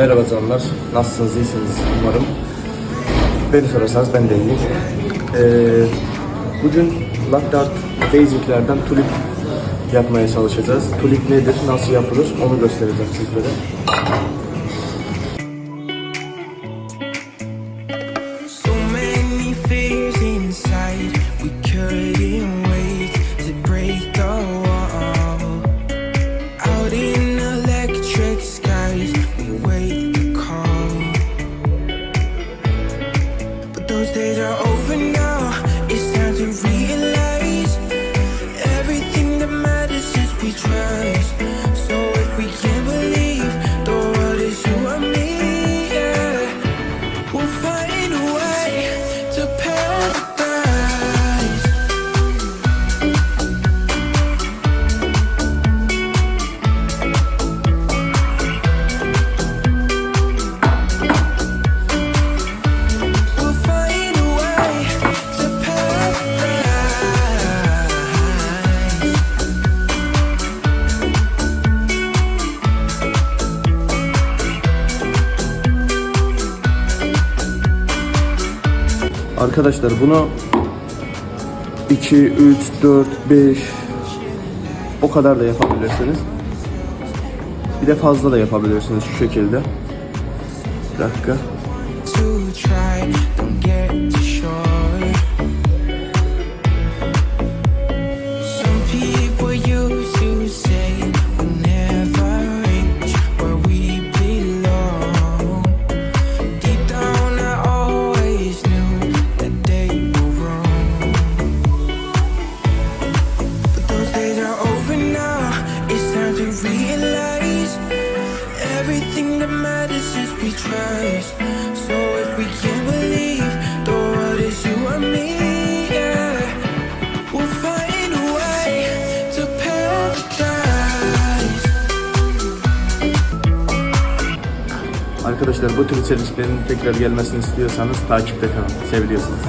Merhaba canlar. Nasılsınız? İyisiniz umarım. Beni sorarsanız ben de iyiyim. Ee, bugün Locked Art Basic'lerden tulip yapmaya çalışacağız. Tulip nedir, nasıl yapılır onu göstereceğim sizlere. So many Arkadaşlar bunu 2, 3, 4, 5 o kadar da yapabilirsiniz. Bir de fazla da yapabilirsiniz şu şekilde. Bir dakika. Everything that matters is we trust. So if we can't believe the world is you and me, yeah, we'll find a way to paradise. Arkadaşlar bu tür içeriklerin tekrar gelmesini istiyorsanız takipte kalın. Seviliyorsunuz.